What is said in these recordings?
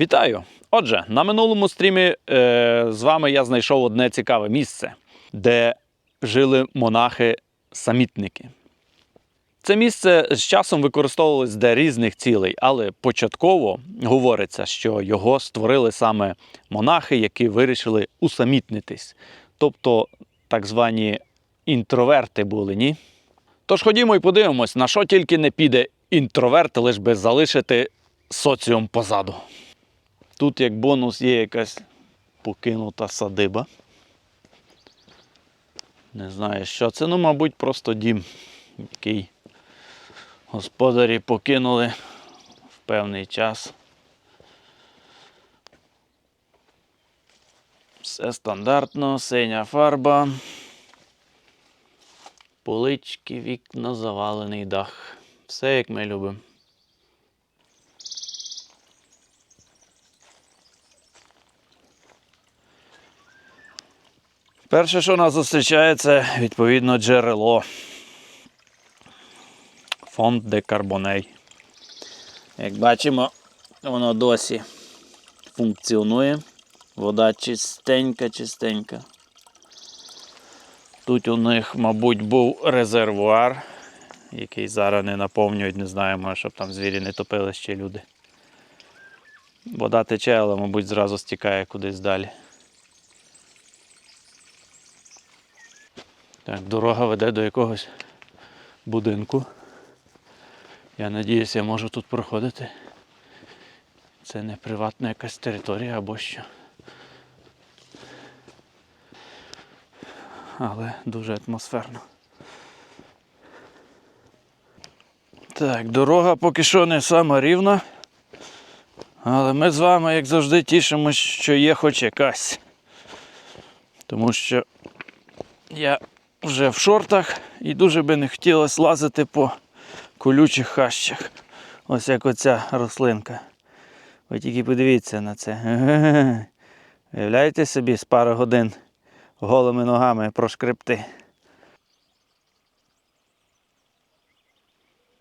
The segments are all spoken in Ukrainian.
Вітаю! Отже, на минулому стрімі е, з вами я знайшов одне цікаве місце, де жили монахи-самітники. Це місце з часом використовувалось для різних цілей, але початково говориться, що його створили саме монахи, які вирішили усамітнитись. Тобто так звані інтроверти були, ні? Тож ходімо і подивимось, на що тільки не піде інтроверт, лиш би залишити соціум позаду. Тут як бонус є якась покинута садиба. Не знаю, що це. Ну, мабуть, просто дім, який господарі покинули в певний час. Все стандартно, синя фарба. Полички, вікна, завалений дах. Все як ми любимо. Перше, що нас зустрічає, це відповідно джерело. Фонд де Карбоней. Як бачимо, воно досі функціонує. Вода чистенька, чистенька. Тут у них, мабуть, був резервуар, який зараз не наповнюють, не знаємо, щоб там звірі не топили ще люди. Вода тече, але, мабуть, зразу стікає кудись далі. Так, дорога веде до якогось будинку. Я надіюся, я можу тут проходити. Це не приватна якась територія або що. Але дуже атмосферно. Так, дорога поки що не сама рівна. Але ми з вами, як завжди, тішимось, що є хоч якась. Тому що я вже в шортах і дуже би не хотілося лазити по колючих хащах. Ось як оця рослинка. Ви тільки подивіться на це. Уявляєте собі з пару годин голими ногами прошкребти.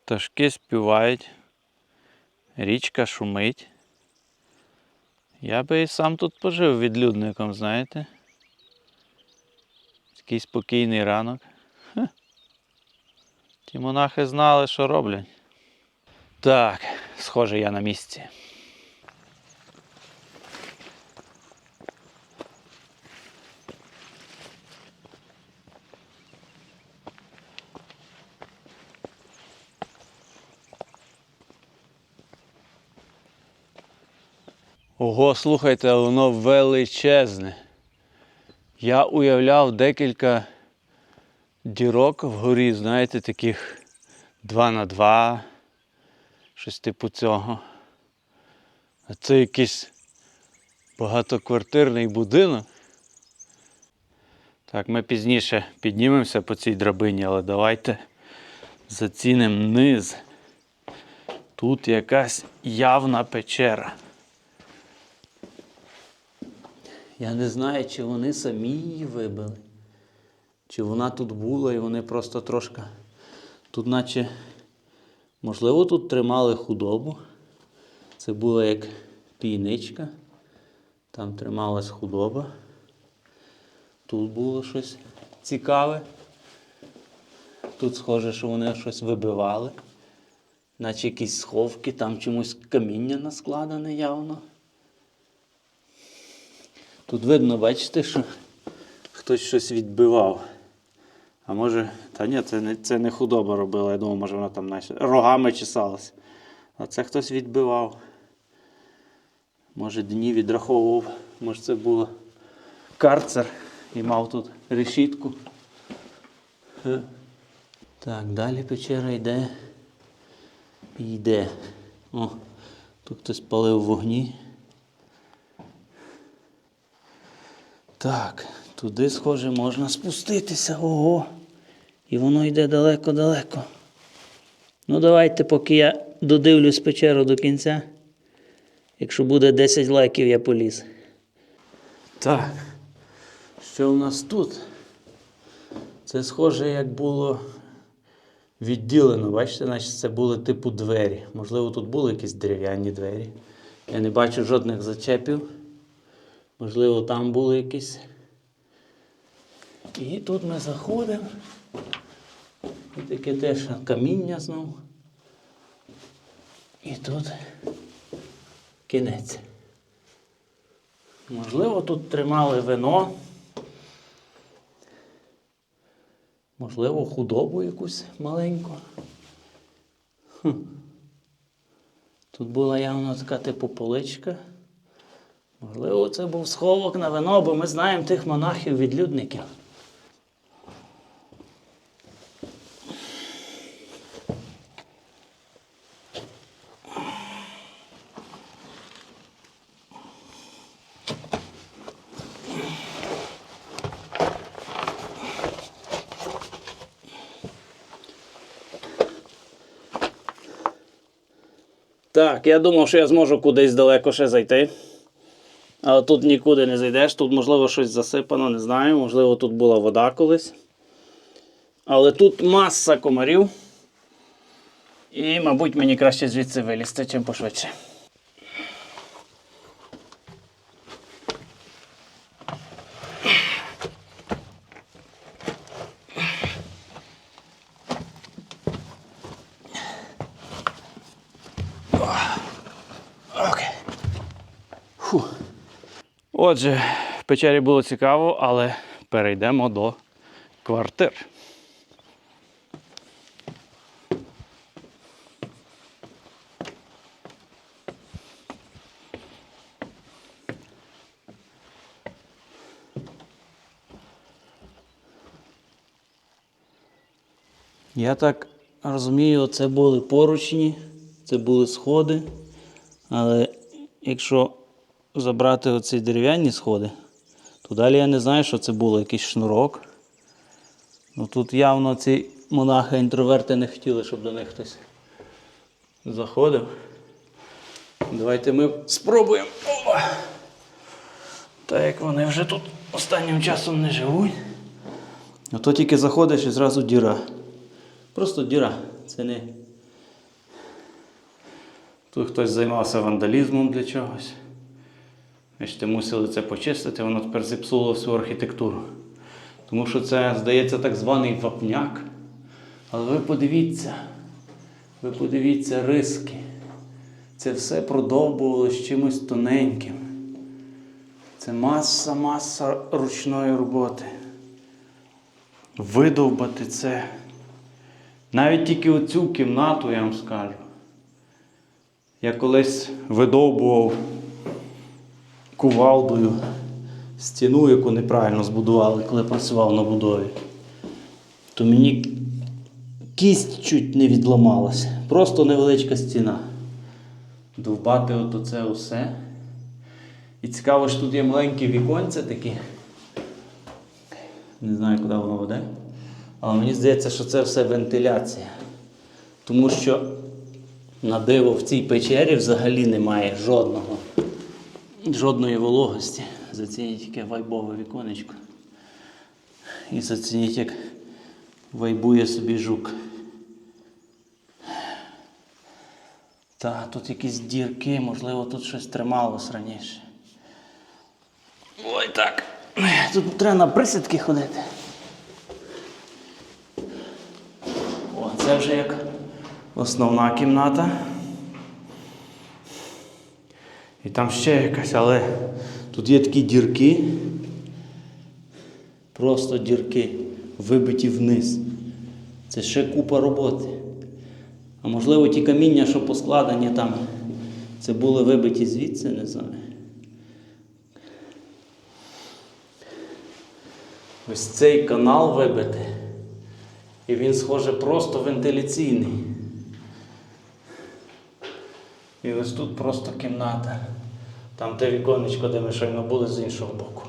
Пташки співають, річка шумить. Я би і сам тут пожив відлюдником, знаєте. Такий спокійний ранок. Хе. Ті монахи знали, що роблять. Так, схоже, я на місці. Ого, слухайте, воно величезне. Я уявляв декілька дірок вгорі, знаєте, таких 2 на 2, щось типу цього. А це якийсь багатоквартирний будинок. Так, ми пізніше піднімемося по цій драбині, але давайте зацінимо низ. Тут якась явна печера. Я не знаю, чи вони самі її вибили, чи вона тут була і вони просто трошки. Тут, наче, можливо, тут тримали худобу. Це була як пійничка. Там трималась худоба. Тут було щось цікаве. Тут схоже, що вони щось вибивали. Наче якісь сховки, там чомусь каміння наскладене явно. Тут видно, бачите, що хтось щось відбивав. А може, та ні, це не, це не худоба робила. Я думав, може вона там наче рогами чесалась. А це хтось відбивав. Може, дні відраховував. Може це було карцер і мав тут решітку. Е. Так, далі печера йде. Йде. О, тут хтось палив вогні. Так, туди, схоже, можна спуститися. Ого. І воно йде далеко-далеко. Ну, давайте, поки я додивлюсь печеру до кінця. Якщо буде 10 лайків, я поліз. Так. Що в нас тут? Це схоже, як було відділено. Бачите, наче це були типу двері. Можливо, тут були якісь дерев'яні двері. Я не бачу жодних зачепів. Можливо, там були якісь. І тут ми заходимо. І таке теж каміння знову. І тут кінець. Можливо, тут тримали вино. Можливо, худобу якусь маленьку. Тут була явно така типу поличка. Можливо, це був сховок на вино, бо ми знаємо тих монахів-відлюдників. Так, я думав, що я зможу кудись далеко ще зайти. Тут нікуди не зайдеш. Тут, можливо, щось засипано, не знаю. Можливо, тут була вода колись. Але тут маса комарів. І, мабуть, мені краще звідси вилізти, чим пошвидше. Отже, в печері було цікаво, але перейдемо до квартир. Я так розумію, це були поручні, це були сходи. Але якщо забрати оці дерев'яні сходи, то далі я не знаю, що це було, якийсь шнурок. Ну тут явно ці монахи-інтроверти не хотіли, щоб до них хтось заходив. Давайте ми спробуємо. Опа. Так як вони вже тут останнім часом не живуть. А то тільки заходиш і зразу діра. Просто діра. Це не. Тут хтось займався вандалізмом для чогось. Бачите, мусили це почистити, воно тепер зіпсуло всю архітектуру. Тому що це, здається, так званий вапняк. Але ви подивіться, ви подивіться риски. Це все продовбувалося чимось тоненьким. Це маса, маса ручної роботи. Видовбати це. Навіть тільки оцю кімнату, я вам скажу. Я колись видовбував кувалдою стіну, яку неправильно збудували, коли працював на будові. То мені кість чуть не відламалася. Просто невеличка стіна. Довбати от оце усе. І цікаво, що тут є маленькі віконця такі. Не знаю, куди воно веде. Але мені здається, що це все вентиляція. Тому що на диво в цій печері взагалі немає жодного, жодної вологості. Зацініть яке вайбове віконечко. І зацініть, як вайбує собі жук. Та, тут якісь дірки, можливо, тут щось трималось раніше. Ой, так. Тут треба на присідки ходити. О, це вже як основна кімната. І там ще якась, але тут є такі дірки. Просто дірки, вибиті вниз. Це ще купа роботи. А можливо, ті каміння, що поскладені там, це були вибиті звідси, не знаю. Ось цей канал вибитий. І він, схоже, просто вентиляційний. І ось тут просто кімната. Там те віконечко, де ми щойно були з іншого боку.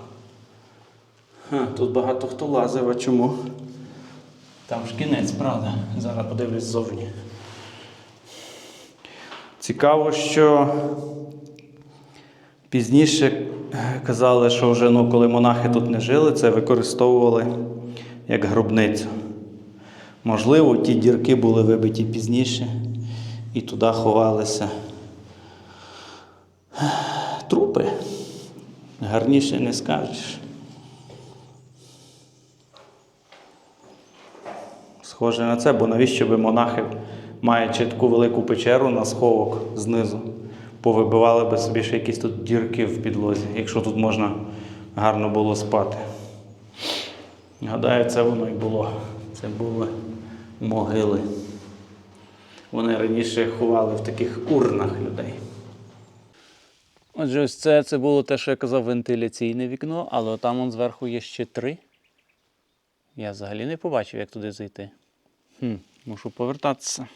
Ха, тут багато хто лазив, а чому? Там ж кінець, правда. Зараз подивлюсь ззовні. Цікаво, що пізніше казали, що вже ну, коли монахи тут не жили, це використовували як гробницю. Можливо, ті дірки були вибиті пізніше і туди ховалися Трупи. Гарніше не скажеш. Схоже на це, бо навіщо би монахи, маючи таку велику печеру на сховок знизу, повибивали би собі ще якісь тут дірки в підлозі, якщо тут можна гарно було спати. Гадаю, це воно і було. Це були могили. Вони раніше ховали в таких урнах людей. Отже, ось це, це було те, що я казав, вентиляційне вікно, але там он зверху є ще три. Я взагалі не побачив, як туди зайти. Хм, мушу повертатися.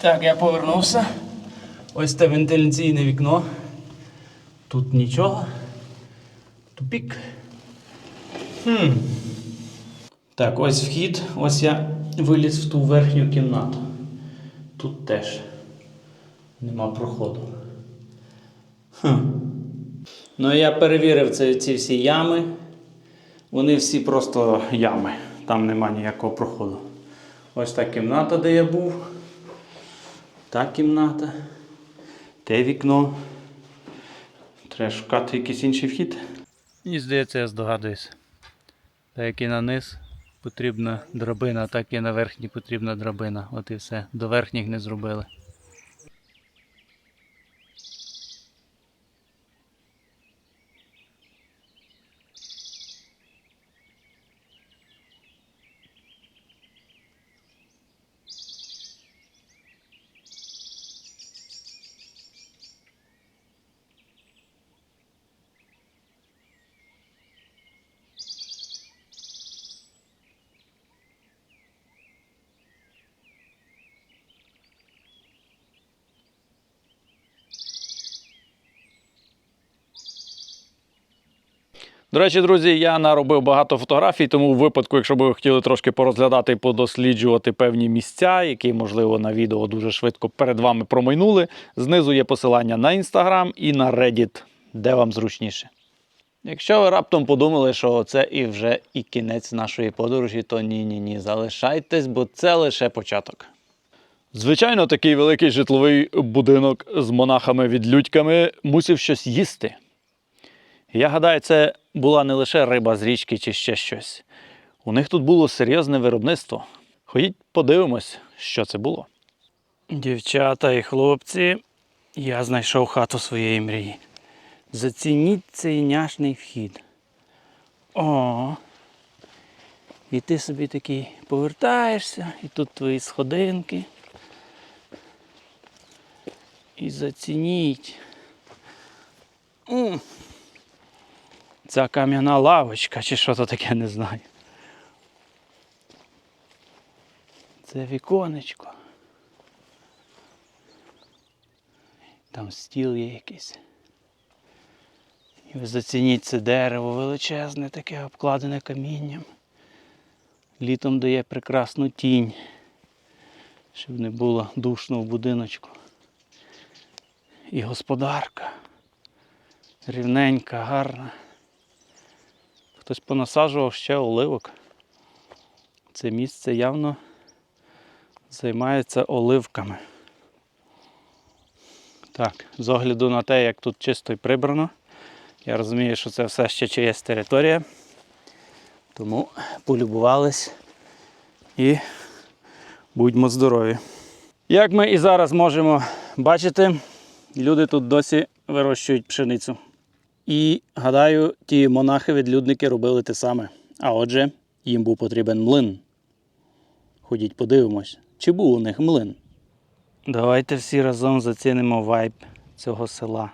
Так, я повернувся. Ось те вентиляційне вікно. Тут нічого. Тупік. Хм. Так, ось вхід. Ось я виліз в ту верхню кімнату. Тут теж нема проходу. Хм. Ну, я перевірив це, ці всі ями. Вони всі просто ями. Там нема ніякого проходу. Ось та кімната, де я був. Та кімната. Те вікно. Треба шукати якийсь інший вхід. Мені здається, я здогадуюсь. Так як і на низ потрібна драбина, так і на верхній потрібна драбина. От і все. До верхніх не зробили. До речі, друзі, я наробив багато фотографій, тому в випадку, якщо б ви хотіли трошки порозглядати і подосліджувати певні місця, які, можливо, на відео дуже швидко перед вами промайнули, знизу є посилання на Instagram і на Reddit, де вам зручніше. Якщо ви раптом подумали, що це і вже і кінець нашої подорожі, то ні-ні ні, залишайтесь, бо це лише початок. Звичайно, такий великий житловий будинок з монахами-відлюдьками мусив щось їсти. Я гадаю, це була не лише риба з річки чи ще щось. У них тут було серйозне виробництво. Ходіть, подивимось, що це було. Дівчата і хлопці, я знайшов хату своєї мрії. Зацініть цей няшний вхід. О. І ти собі такий повертаєшся, і тут твої сходинки. І зацініть. Ця кам'яна лавочка, чи що то таке, не знаю. Це віконечко. Там стіл є якийсь. І ви зацініть це дерево величезне, таке обкладене камінням. Літом дає прекрасну тінь, щоб не було душно в будиночку. І господарка. Рівненька, гарна. Хтось понасаджував ще оливок. Це місце явно займається оливками. Так, з огляду на те, як тут чисто і прибрано, я розумію, що це все ще чиясь територія. Тому полюбувались і будьмо здорові. Як ми і зараз можемо бачити, люди тут досі вирощують пшеницю. І гадаю, ті монахи-відлюдники робили те саме. А отже, їм був потрібен млин. Ходіть, подивимось, чи був у них млин. Давайте всі разом зацінимо вайб цього села.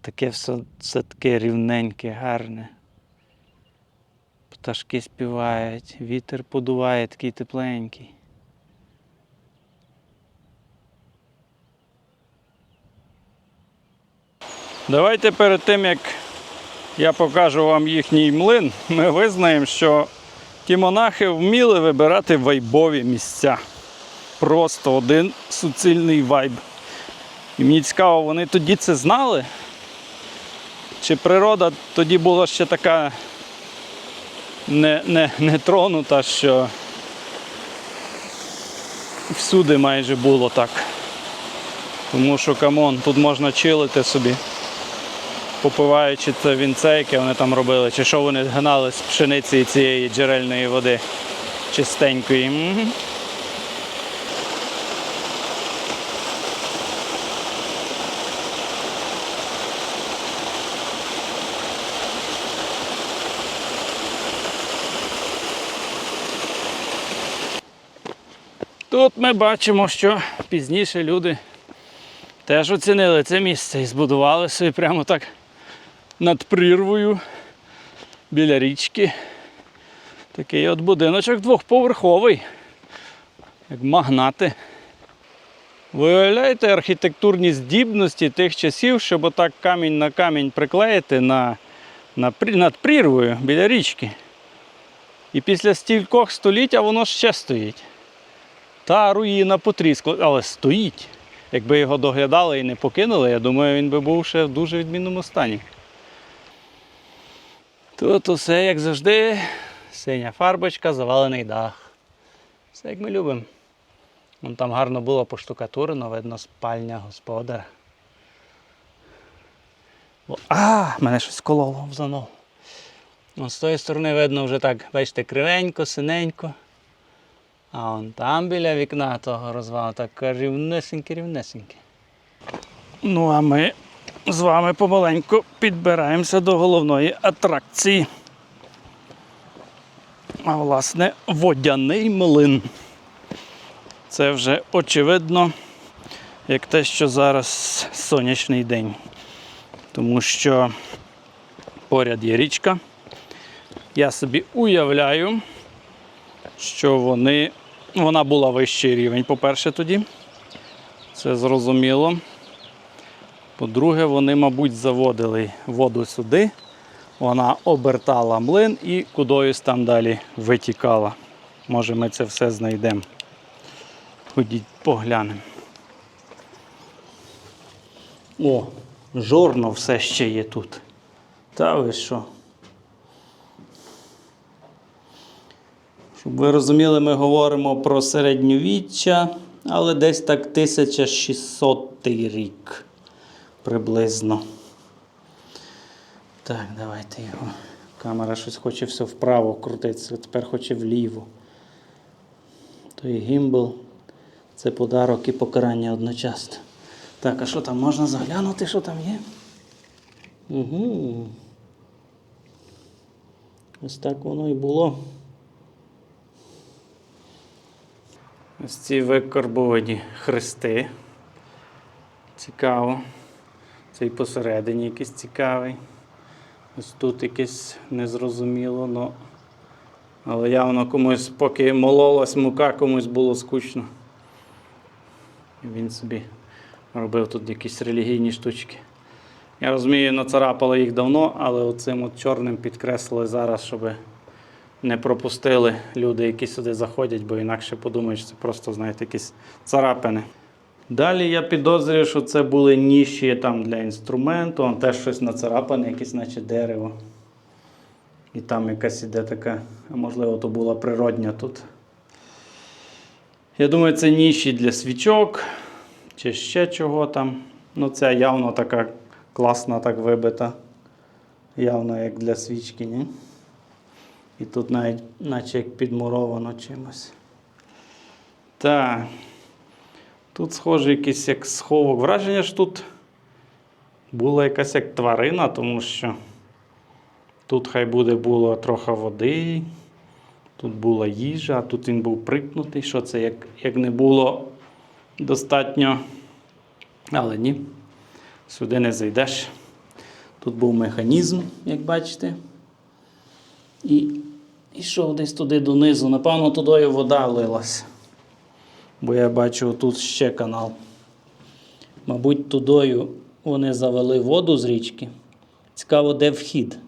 Таке все, все таке рівненьке, гарне. Пташки співають, вітер подуває, такий тепленький. Давайте перед тим, як я покажу вам їхній млин, ми визнаємо, що ті монахи вміли вибирати вайбові місця. Просто один суцільний вайб. І мені цікаво, вони тоді це знали? Чи природа тоді була ще така не, не, не тронута, що всюди майже було так. Тому що камон, тут можна чилити собі, попиваючи це вінце, яке вони там робили, чи що вони гнали з пшениці цієї джерельної води чистенької. Тут ми бачимо, що пізніше люди теж оцінили це місце і збудували собі прямо так над прірвою біля річки. Такий от будиночок двохповерховий, як магнати. Виявляєте архітектурні здібності тих часів, щоб отак камінь на камінь приклеїти на, на, над прірвою біля річки. І після стількох століть а воно ще стоїть. Та руїна потріскла, але стоїть. Якби його доглядали і не покинули, я думаю, він би був ще в дуже відмінному стані. Тут усе, як завжди, синя фарбочка, завалений дах. Все як ми любимо. Вон там гарно було поштукатурено, видно спальня господара. О, а, мене щось кололо в заново. З тої сторони видно вже так, бачите, кривенько, синенько. А он там біля вікна того розвалу так рівнесеньке, рівнесеньке. Ну, а ми з вами помаленьку підбираємося до головної атракції. А власне, водяний млин. Це вже очевидно, як те, що зараз сонячний день. Тому що поряд є річка. Я собі уявляю, що вони, вона була вищий рівень, по-перше, тоді. Це зрозуміло. По-друге, вони, мабуть, заводили воду сюди. Вона обертала млин і кудись там далі витікала. Може, ми це все знайдемо. Ходіть поглянемо. О, жорно все ще є тут. Та ви що? Щоб ви розуміли, ми говоримо про середньовіччя, але десь так 1600 рік приблизно. Так, давайте його. Камера щось хоче все вправо крутитися, тепер хоче вліво. Той гімбл це подарок і покарання одночасно. Так, а що там можна заглянути, що там є? Угу. Ось так воно і було. Ось ці викорбовані хрести. Цікаво. Цей посередині якийсь цікавий. Ось тут якесь незрозуміло, но... але явно комусь, поки мололась мука, комусь було скучно. Він собі робив тут якісь релігійні штучки. Я розумію, нацарапали їх давно, але оцим от чорним підкреслили зараз, щоб не пропустили люди, які сюди заходять, бо інакше подумають, що це просто, знаєте, якісь царапини. Далі я підозрюю, що це були ніші там для інструменту, он теж щось нацарапане, якесь наче дерево. І там якась іде така, а можливо, то була природня тут. Я думаю, це ніші для свічок чи ще чого там. Ну, це явно така класна, так вибита. Явно як для свічки, ні? І тут навіть наче як підмуровано чимось. Так. Тут схоже якийсь як сховок. Враження ж тут була якась як тварина, тому що тут хай буде було трохи води, тут була їжа, а тут він був припнутий. Що це як, як не було достатньо. Але ні, сюди не зайдеш. Тут був механізм, як бачите. І йшов десь туди донизу. Напевно, туди вода лилась. Бо я бачу тут ще канал. Мабуть, тудою вони завели воду з річки. Цікаво, де вхід.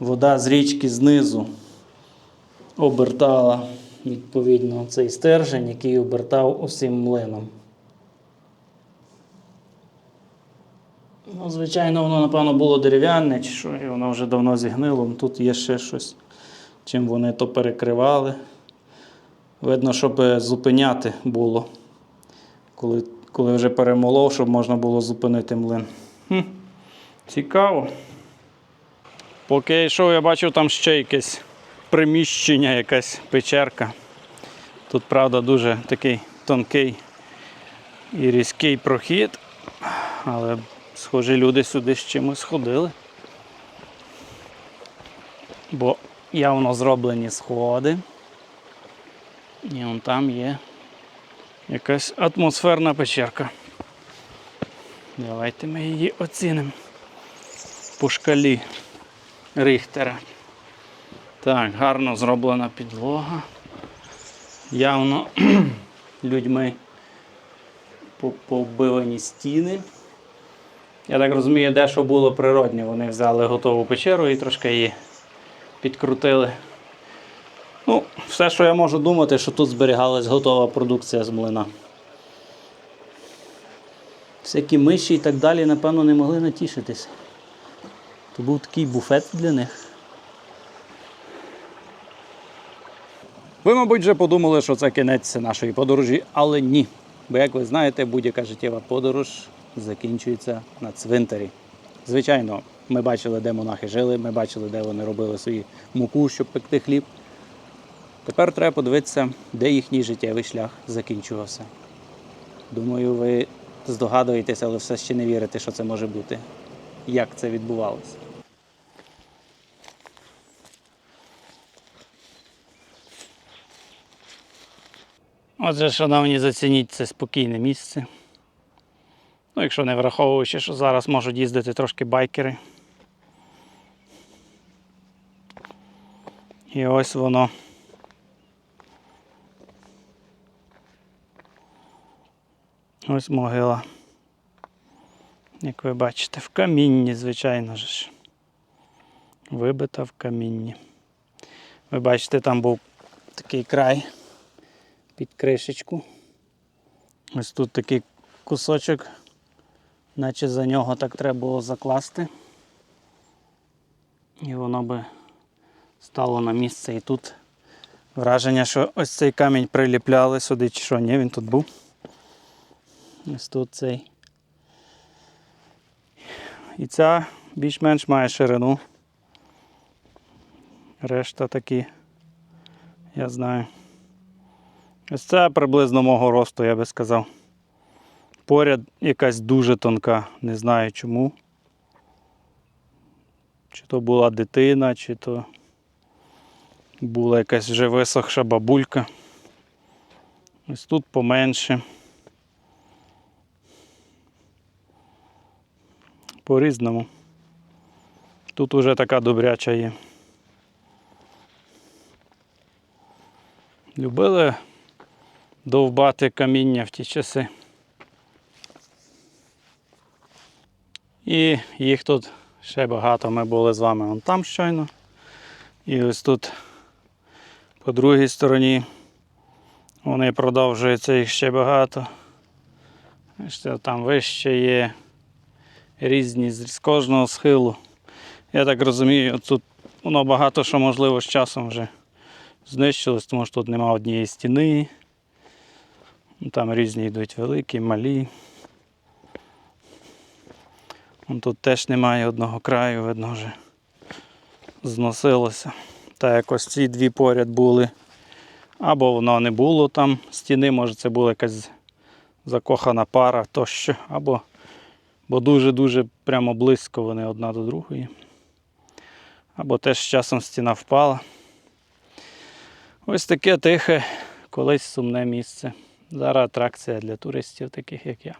Вода з річки знизу обертала, відповідно, цей стержень, який обертав усім млином. Ну, звичайно, воно, напевно, було дерев'яне, чи що, і воно вже давно зігнило. Тут є ще щось, чим вони то перекривали. Видно, щоб зупиняти було, коли коли вже перемолов, щоб можна було зупинити млин. Хм, цікаво. Поки я йшов, я бачив там ще якесь приміщення, якась печерка. Тут, правда, дуже такий тонкий і різкий прохід, але схожі люди сюди з чимось ходили. Бо явно зроблені сходи. І вон там є якась атмосферна печерка. Давайте ми її оцінимо по шкалі Рихтера. Так, гарно зроблена підлога. Явно людьми по- повбивані стіни. Я так розумію, де що було природнє. Вони взяли готову печеру і трошки її підкрутили. Ну, все, що я можу думати, що тут зберігалась готова продукція з млина. Всякі миші і так далі, напевно, не могли натішитися. То був такий буфет для них. Ви, мабуть, вже подумали, що це кінець нашої подорожі, але ні. Бо, як ви знаєте, будь-яка життєва подорож закінчується на цвинтарі. Звичайно, ми бачили, де монахи жили, ми бачили, де вони робили свою муку, щоб пекти хліб. Тепер треба подивитися, де їхній життєвий шлях закінчувався. Думаю, ви здогадуєтеся, але все ще не вірите, що це може бути. Як це відбувалося? Отже, шановні, зацініть це спокійне місце. Ну, якщо не враховуючи, що зараз можуть їздити трошки байкери. І ось воно. Ось могила. Як ви бачите, в камінні, звичайно ж. Вибита в камінні. Ви бачите, там був такий край під кришечку. Ось тут такий кусочок, наче за нього так треба було закласти. І воно би стало на місце. І тут враження, що ось цей камінь приліпляли сюди, чи що, ні, він тут був. Ось тут цей. І ця більш-менш має ширину. Решта такі, я знаю. Ось це приблизно мого росту, я би сказав. Поряд якась дуже тонка, не знаю чому. Чи то була дитина, чи то була якась вже висохша бабулька. Ось тут поменше. По-різному. Тут уже така добряча є. Любили довбати каміння в ті часи. І їх тут ще багато. Ми були з вами вон там щойно. І ось тут по другій стороні вони продовжуються їх ще багато. Бачите, Там вище є різні з кожного схилу. Я так розумію, тут воно багато що можливо з часом вже знищилось, тому що тут нема однієї стіни. Ну, Там різні йдуть великі, малі. Тут теж немає одного краю, видно вже зносилося. Та якось ці дві поряд були. Або воно не було там стіни, може це була якась закохана пара тощо, або бо дуже-дуже прямо близько вони одна до другої. Або теж часом стіна впала. Ось таке тихе, колись сумне місце. Зараз атракція для туристів, таких як я.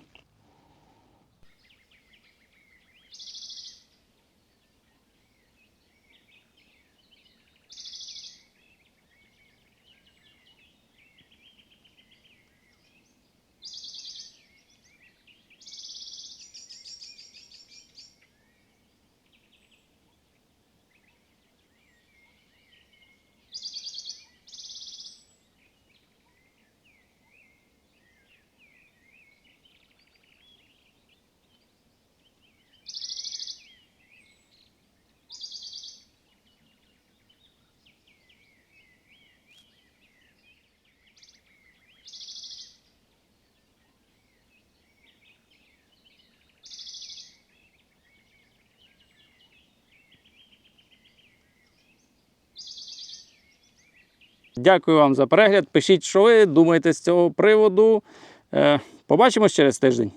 Дякую вам за перегляд. Пишіть, що ви думаєте з цього приводу. Е, Побачимось через тиждень.